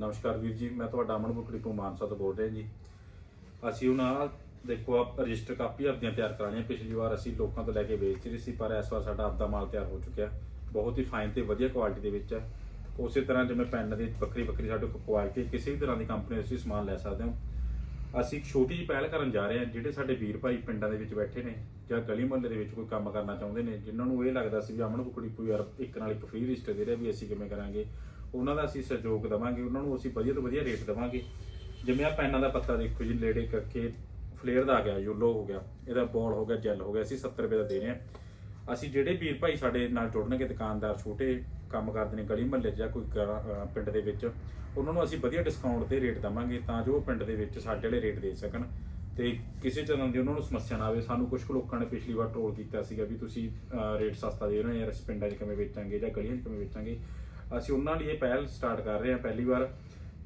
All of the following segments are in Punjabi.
ਨਮਸਕਾਰ ਵੀਰ ਜੀ, ਮੈਂ ਤੁਹਾਡਾ ਅਮਨ ਬੁਕੜੀ ਤੋਂ ਮਾਨਸਾ ਤੋਂ ਬੋਲ ਰਿਹਾ ਜੀ। ਅਸੀਂ ਉਹਨਾਂ ਦੇਖੋ ਆਪ ਰਜਿਸਟਰ ਕਾਪੀ ਆਪਦੀਆਂ ਤਿਆਰ ਕਰਾਣੀਆਂ ਪਿਛਲੀ ਵਾਰ ਅਸੀਂ ਲੋਕਾਂ ਤੋਂ ਲੈ ਕੇ ਵੇਚ ਰਹੇ ਸੀ, ਪਰ ਇਸ ਵਾਰ ਸਾਡਾ ਆਪਦਾ ਮਾਲ ਤਿਆਰ ਹੋ ਚੁੱਕਿਆ। ਬਹੁਤ ਹੀ ਫਾਈਨ ਤੇ ਵਧੀਆ ਕੁਆਲਿਟੀ ਦੇ ਵਿੱਚ ਹੈ। ਉਸੇ ਤਰ੍ਹਾਂ ਜਿਵੇਂ ਪੈਨ ਦੀ ਵੱਖਰੀ ਵੱਖਰੀ ਸਾਡੇ ਕੋਲ ਕੁਆਲਿਟੀ ਕਿਸੇ ਵੀ ਤਰ੍ਹਾਂ ਦੀ ਕੰਪਨੀ ਦਾ ਤੁਸੀਂ ਸਮਾਨ ਲੈ ਸਕਦੇ ਹੋ। ਅਸੀਂ ਇੱਕ ਛੋਟੀ ਜਿਹੀ ਪਹਿਲ ਕਰਨ ਜਾ ਰਹੇ ਹਾਂ, ਜਿਹੜੇ ਸਾਡੇ ਵੀਰ ਭਾਈ ਪਿੰਡਾਂ ਦੇ ਵਿੱਚ ਬੈਠੇ ਨੇ ਜਾਂ ਗਲੀ ਮੁਹੱਲੇ ਦੇ ਵਿੱਚ ਕੋਈ ਕੰਮ ਕਰਨਾ ਚਾਹੁੰਦੇ ਨੇ, ਜਿਨ੍ਹਾਂ ਨੂੰ ਇਹ ਲੱਗਦਾ ਸੀ ਵੀ ਅਮਨ ਕੁਕੜੀ ਕੋਈ ਯਾਰ ਇੱਕ ਨਾਲ ਇੱਕ ਫ੍ਰੀ ਰਜਿਸਟਰ ਦੇ ਰਿਹਾ ਵੀ ਅਸੀਂ ਕਿਵੇਂ ਕਰਾਂਗੇ। ਉਹਨਾਂ ਦਾ ਅਸੀਂ ਸਹਿਯੋਗ ਦੇਵਾਂਗੇ, ਉਹਨਾਂ ਨੂੰ ਅਸੀਂ ਵਧੀਆ ਤੋਂ ਵਧੀਆ ਰੇਟ ਦੇਵਾਂਗੇ। ਜਿਵੇਂ ਆ ਪੈਨਾਂ ਦਾ ਪੱਤਾ ਦੇਖੋ ਜੀ, ਨੇੜੇ ਕਰਕੇ ਫਲੇਅਰ ਦਾ ਆ ਗਿਆ, ਯੂਲੋ ਹੋ ਗਿਆ, ਇਹਦਾ ਬੋਲ ਹੋ ਗਿਆ, ਜੈਲ ਹੋ ਗਿਆ, ਅਸੀਂ 70 ਰੁਪਏ ਦਾ ਦੇ ਰਹੇ ਹਾਂ। ਅਸੀਂ ਜਿਹੜੇ ਵੀਰ ਭਾਈ ਸਾਡੇ ਨਾਲ ਜੁੜਨਗੇ, ਦੁਕਾਨਦਾਰ ਛੋਟੇ ਕੰਮ ਕਰਦੇ ਨੇ, ਗਲੀ ਮਹੱਲੇ 'ਚ ਜਾਂ ਕੋਈ ਗ- ਪਿੰਡ ਦੇ ਵਿੱਚ, ਉਹਨਾਂ ਨੂੰ ਅਸੀਂ ਵਧੀਆ ਡਿਸਕਾਊਂਟ ਤੇ ਰੇਟ ਦਵਾਂਗੇ ਤਾਂ ਜੋ ਉਹ ਪਿੰਡ ਦੇ ਵਿੱਚ ਸਾਡੇ ਵਾਲੇ ਰੇਟ ਦੇ ਸਕਣ। ਤੇ ਕਿਸੇ ਤਰ੍ਹਾਂ ਦੀ ਉਹਨਾਂ ਨੂੰ ਸਮੱਸਿਆ ਨਾ ਆਵੇ, ਸਾਨੂੰ ਕੁਝ ਕੁ ਲੋਕਾਂ ਨੇ ਪਿਛਲੀ ਵਾਰ ਟ੍ਰੋਲ ਕੀਤਾ ਸੀਗਾ ਵੀ ਤੁਸੀਂ ਰੇਟ ਸਸਤਾ ਦੇ ਰਹੇ ਹੋ ਯਾਰ ਅਸੀਂ ਪਿੰਡਾਂ 'ਚ ਕਿਵੇਂ ਵੇਚਾਂਗੇ ਜਾਂ ਗਲੀਆਂ 'ਚ ਕਿਵੇਂ ਵੇਚਾਂਗੇ। ਅਸੀਂ ਉਹਨਾਂ ਲਈ ਇਹ ਪਹਿਲ ਸਟਾਰਟ ਕਰ ਰਹੇ ਹਾਂ ਪਹਿਲੀ ਵਾਰ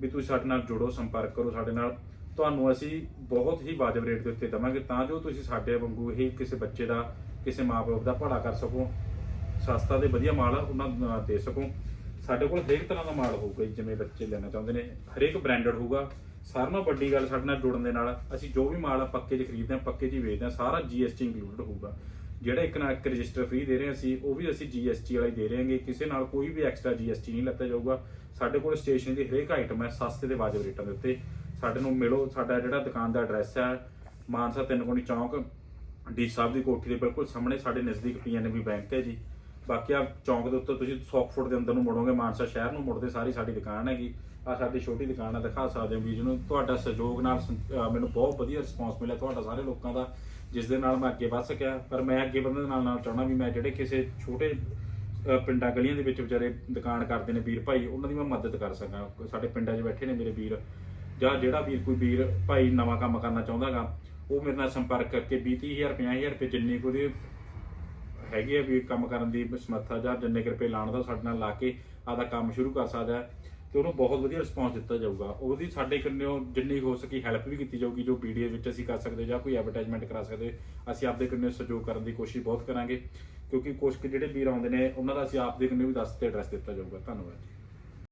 ਵੀ ਤੁਸੀਂ ਸਾਡੇ ਨਾਲ ਜੁੜੋ ਸੰਪਰਕ ਕਰੋ ਸਾਡੇ ਨਾਲ। ਤੁਹਾਨੂੰ ਅਸੀਂ ਬਹੁਤ ਹੀ ਵਾਜਬ ਰੇਟ ਦੇ ਉੱਤੇ ਦਵਾਂਗੇ ਤਾਂ ਜੋ ਤੁਸੀਂ ਸਾਡੇ ਵਾਂਗੂ ਹੀ ਕਿਸੇ ਬੱਚੇ ਦਾ ਕਿਸੇ ਮਾਪੇ ਦਾ ਭਲਾ ਕਰ ਸਕੋ ਸਸਤਾ ਤੇ ਵਧੀਆ ਮਾਲ ਉਹਨਾਂ ਦੇ ਸਕੋ। ਸਾਡੇ ਕੋਲ ਹਰੇਕ ਤਰ੍ਹਾਂ ਦਾ ਮਾਲ ਹੋਊਗਾ ਜੀ, ਜਿਵੇਂ ਬੱਚੇ ਲੈਣਾ ਚਾਹੁੰਦੇ ਨੇ। ਹਰੇਕ ਬ੍ਰਾਂਡਡ ਹੋਊਗਾ। ਸਾਰਿਆਂ ਨਾਲੋਂ ਵੱਡੀ ਗੱਲ ਸਾਡੇ ਨਾਲ ਜੁੜਨ ਦੇ ਨਾਲ ਅਸੀਂ ਜੋ ਵੀ ਮਾਲ ਪੱਕੇ 'ਚ ਖਰੀਦਦੇ ਹਾਂ ਪੱਕੇ 'ਚ ਹੀ ਵੇਚਦੇ ਹਾਂ ਸਾਰਾ GST ਇਨਕਲੂਡਡ ਹੋਊਗਾ। ਜਿਹੜਾ ਇੱਕ ਨਾਲ ਇੱਕ ਰਜਿਸਟਰ ਫ੍ਰੀ ਦੇ ਰਹੇ ਸੀ ਉਹ ਵੀ ਅਸੀਂ GST ਵਾਲਾ ਹੀ ਦੇ ਰਹੇ ਹਾਂਗੇ। ਕਿਸੇ ਨਾਲ ਕੋਈ ਵੀ ਐਕਸਟਰਾ GST ਨਹੀਂ ਲੱਤਾ ਜਾਊਗਾ। ਸਾਡੇ ਕੋਲ ਸਟੇਸ਼ਨਰੀ ਦੀ ਹਰੇਕ ਆਈਟਮ ਹੈ, ਸਸਤੇ ਤੇ ਵਾਜਬ ਰੇਟਾਂ ਦੇ ਉੱਤੇ। ਸਾਡੇ ਨੂੰ ਮਿਲੋ, ਸਾਡਾ ਜਿਹੜਾ ਦੁਕਾਨ ਦਾ ਐਡਰੈਸ ਹੈ, ਮਾਨਸਾ ਤਿੰਨ ਕੋਣੀ ਚੌਂਕ, ਡੀ ਸਾਹਿਬ ਦੀ ਕੋਠੀ ਦੇ ਬਿਲਕੁਲ ਸਾਹਮਣੇ, ਸਾਡੇ ਨਜ਼ਦੀਕ ਪੀਐਨਬੀ ਬੈਂਕ ਹੈ ਜੀ। ਬਾਕੀ ਆ ਚੌਂਕ ਦੇ ਉੱਤੇ ਤੁਸੀਂ 100 ਫੁੱਟ ਦੇ ਅੰਦਰ ਨੂੰ ਮੁੜੋਗੇ, ਮਾਨਸਾ ਸ਼ਹਿਰ ਨੂੰ ਮੁੜਦੇ ਸਾਰੀ ਸਾਡੀ ਦੁਕਾਨ ਹੈਗੀ। ਆ ਸਾਡੀ ਛੋਟੀ ਦੁਕਾਨ ਆ, ਦਿਖਾ ਸਕਦੇ ਹੋ ਵੀ ਜਿਹਨੂੰ ਤੁਹਾਡਾ ਸਹਿਯੋਗ ਨਾਲ ਸੰ- ਮੈਨੂੰ ਬਹੁਤ ਵਧੀਆ ਰਿਸਪੌਂਸ ਮਿਲਿਆ ਤੁਹਾਡਾ ਸਾਰੇ ਲੋਕਾਂ ਦਾ, ਜਿਸ ਦੇ ਨਾਲ ਮੈਂ ਅੱਗੇ ਵੱਧ ਸਕਿਆ। ਪਰ ਮੈਂ ਅੱਗੇ ਵਧਣ ਦੇ ਨਾਲ ਨਾਲ ਚਾਹਣਾ ਵੀ ਮੈਂ ਜਿਹੜੇ ਕਿਸੇ ਛੋਟੇ ਪਿੰਡਾਂ ਗਲੀਆਂ ਦੇ ਵਿੱਚ ਵਿਚਾਰੇ ਦੁਕਾਨ ਕਰਦੇ ਨੇ ਵੀਰ ਭਾਈ, ਉਹਨਾਂ ਦੀ ਮੈਂ ਮਦਦ ਕਰ ਸਕਾਂ। ਸਾਡੇ ਪਿੰਡਾਂ 'ਚ ਬੈਠੇ ਨੇ ਮੇਰੇ ਵੀਰ, ਜਾਂ ਜਿਹੜਾ ਵੀਰ ਕੋਈ ਵੀਰ ਭਾਈ ਨਵਾਂ ਕੰਮ ਕਰਨਾ ਚਾਹੁੰਦਾਗਾ ਉਹ ਮੇਰੇ ਨਾਲ ਸੰਪਰਕ ਕਰਕੇ 20000 50000 ਰੁਪਏ ਜਿੰਨੀ ਕੁ ਹੈਗੀ ਹੈ ਵੀ ਕੰਮ ਕਰਨ ਦੀ ਸਮਰੱਥਾ ਜਾਂ ਜਿੰਨੇ ਕੁ ਰੁਪਏ ਲਾਣ ਦਾ ਸਾਡੇ ਨਾਲ ਲਾ ਕੇ ਆਦਾ ਕੰਮ ਸ਼ੁਰੂ ਕਰ ਸਕਦਾ ਹੈ ਤੇ ਉਹਨੂੰ ਬਹੁਤ ਵਧੀਆ ਰਿਸਪੌਂਸ ਦਿੱਤਾ ਜਾਊਗਾ। ਉਹਦੀ ਸਾਡੇ ਕੰਨਿਓ ਜਿੰਨੀ ਹੋ ਸਕੀ ਹੈਲਪ ਵੀ ਕੀਤੀ ਜਾਊਗੀ, ਜੋ ਵੀਡੀਓ ਵਿੱਚ ਅਸੀਂ ਕਰ ਸਕਦੇ ਜਾਂ ਕੋਈ ਐਡਵਰਟਾਈਜ਼ਮੈਂਟ ਕਰਾ ਸਕਦੇ, ਅਸੀਂ ਆਪਦੇ ਕੰਨਿਓ ਸਹਿਯੋਗ ਕਰਨ ਦੀ ਕੋਸ਼ਿਸ਼ ਬਹੁਤ ਕਰਾਂਗੇ, ਕਿਉਂਕਿ ਕੁਝ ਕੁ ਜਿਹੜੇ ਵੀਰ ਆਉਂਦੇ ਨੇ, ਉਹਨਾਂ ਦਾ ਅਸੀਂ ਆਪਦੇ ਕੰਨਿਓ ਵੀ ਦੱਸ ਤੇ ਐਡਰੈਸ ਦਿੱਤਾ ਜਾਊਗਾ। ਧੰਨਵਾਦ ਜੀ।